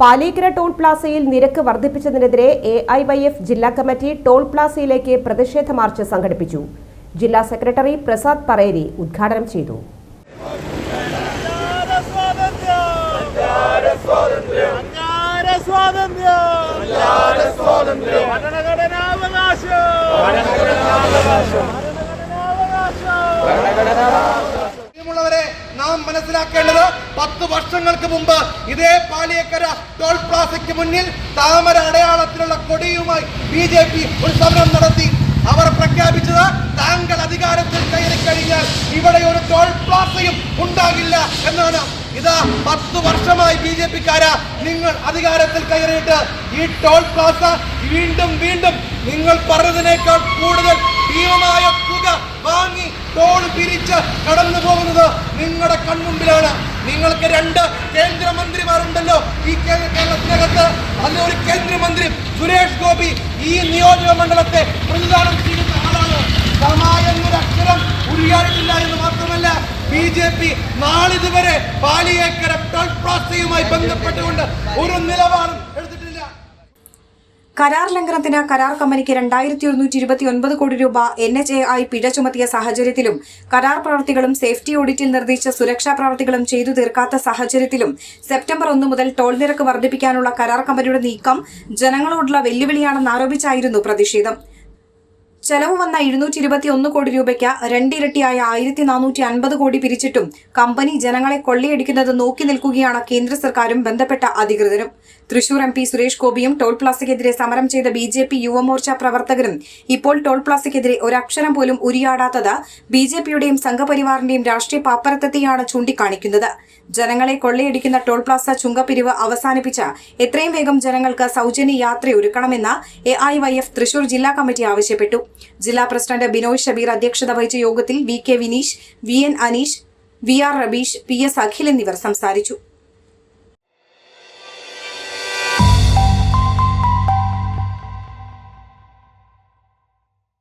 Palekkara toll പ്ലാസയിൽ നിരക്ക് വർദ്ധിപ്പിച്ചതിനെതിരെ എ ഐ വൈ എഫ് ജില്ലാ കമ്മിറ്റി ടോൾ പ്ലാസയിലേക്ക് പ്രതിഷേധ മാർച്ച് സംഘടിപ്പിച്ചു. ജില്ലാ സെക്രട്ടറി പ്രസാദ് പറേരി ഉദ്ഘാടനം ചെയ്തു. ഭരണഘടനാവകാശം. നാം മനസ്സിലാക്കേണ്ടത് പത്ത് വർഷങ്ങൾക്ക് മുമ്പ് ഇതേ പാലിയക്കര ടോൾ പ്ലാസയ്ക്ക് മുന്നിൽ താമര അടയാളത്തിലുള്ള കൊടിയുമായി ബി ജെ പി ഒരു സമരം നടത്തി. അവർ പ്രഖ്യാപിച്ചത് താങ്കൾ അധികാരത്തിൽ കയറി കഴിഞ്ഞാൽ ഇവിടെ ഒരു ടോൾ പ്ലാസയും ഉണ്ടാകില്ല എന്നാണ്. ഇതാ പത്ത് വർഷമായി ബി ജെ പിക്കാരാ നിങ്ങൾ അധികാരത്തിൽ കയറിയിട്ട് ഈ ടോൾ പ്ലാസ വീണ്ടും വീണ്ടും നിങ്ങൾ പറഞ്ഞതിനേക്കാൾ കൂടുതൽ ഭീമമായ തുക വാങ്ങി ടോൾ പിരിച്ച് കടന്നു പോകുന്നത് നിങ്ങളുടെ കൺമുമ്പിലാണ്. നിങ്ങൾക്ക് രണ്ട് കേന്ദ്രമന്ത്രിമാരുണ്ടല്ലോ. ഈ കേരളത്തിനകത്ത് അതിൽ ഒരു കേന്ദ്രമന്ത്രി സുരേഷ് ഗോപി ഈ നിയോജക മണ്ഡലത്തെ പ്രതിദാനം ചെയ്യുന്ന ആളാണ്. സമ എന്നൊരു അക്ഷരം ഉരുയാറിട്ടില്ല എന്ന് മാത്രമല്ല ബി ജെ പി നാളിതുവരെ പാലിയേക്കര ടോൾ പ്ലാസയുമായി ബന്ധപ്പെട്ടുകൊണ്ട് ഒരു നിലപാടും കരാർ ലംഘനത്തിന് കരാർ കമ്പനിക്ക് രണ്ടായിരത്തി ഒരുന്നൂറ്റി ഇരുപത്തി ഒൻപത് കോടി രൂപ എൻ എച്ച് എ ആയി പിഴ ചുമത്തിയ സാഹചര്യത്തിലും കരാർ പ്രവർത്തികളും സേഫ്റ്റി ഓഡിറ്റിൽ നിർദ്ദേശിച്ച സുരക്ഷാ പ്രവർത്തികളും ചെയ്തു തീർക്കാത്ത സാഹചര്യത്തിലും സെപ്റ്റംബർ ഒന്ന് മുതൽ ടോൾ നിരക്ക് വർദ്ധിപ്പിക്കാനുള്ള കരാർ കമ്പനിയുടെ നീക്കം ജനങ്ങളോടുള്ള വെല്ലുവിളിയാണെന്ന് ആരോപിച്ചായിരുന്നു പ്രതിഷേധം. ചെലവ് വന്ന ഇരുന്നൂറ്റി ഇരുപത്തി ഒന്ന് കോടി രൂപയ്ക്ക് രണ്ടിരട്ടിയായ ആയിരത്തി നാനൂറ്റി അൻപത് കോടി പിരിച്ചിട്ടും കമ്പനി ജനങ്ങളെ കൊള്ളയടിക്കുന്നത് നോക്കി നിൽക്കുകയാണ് കേന്ദ്ര സർക്കാരും ബന്ധപ്പെട്ട അധികൃതരും. തൃശൂർ എം പി സുരേഷ് ഗോപിയും ടോൾ പ്ലാസയ്ക്കെതിരെ സമരം ചെയ്ത ബി ജെ പി യുവമോർച്ച പ്രവർത്തകരും ഇപ്പോൾ ടോൾ പ്ലാസയ്ക്കെതിരെ ഒരക്ഷരം പോലും ഉരിയാടാത്തത് ബി ജെ പിയുടെയും സംഘപരിവാറിന്റെയും രാഷ്ട്രീയ പാപ്പരത്വത്തെയാണ് ചൂണ്ടിക്കാണിക്കുന്നത്. ജനങ്ങളെ കൊള്ളയടിക്കുന്ന ടോൾ പ്ലാസ ചുങ്കപ്പിരിവ് അവസാനിപ്പിച്ച എത്രയും വേഗം ജനങ്ങൾക്ക് സൗജന്യ യാത്രയൊരുക്കണമെന്ന് A I Y F Thrissur ജില്ലാ കമ്മിറ്റി ആവശ്യപ്പെട്ടു. ജില്ലാ പ്രസിഡന്റ് ബിനോയ് ഷബീർ അധ്യക്ഷത വഹിച്ച യോഗത്തിൽ V K Vineesh V N Aneesh V R Rabeesh P S Akhil എന്നിവർ സംസാരിച്ചു.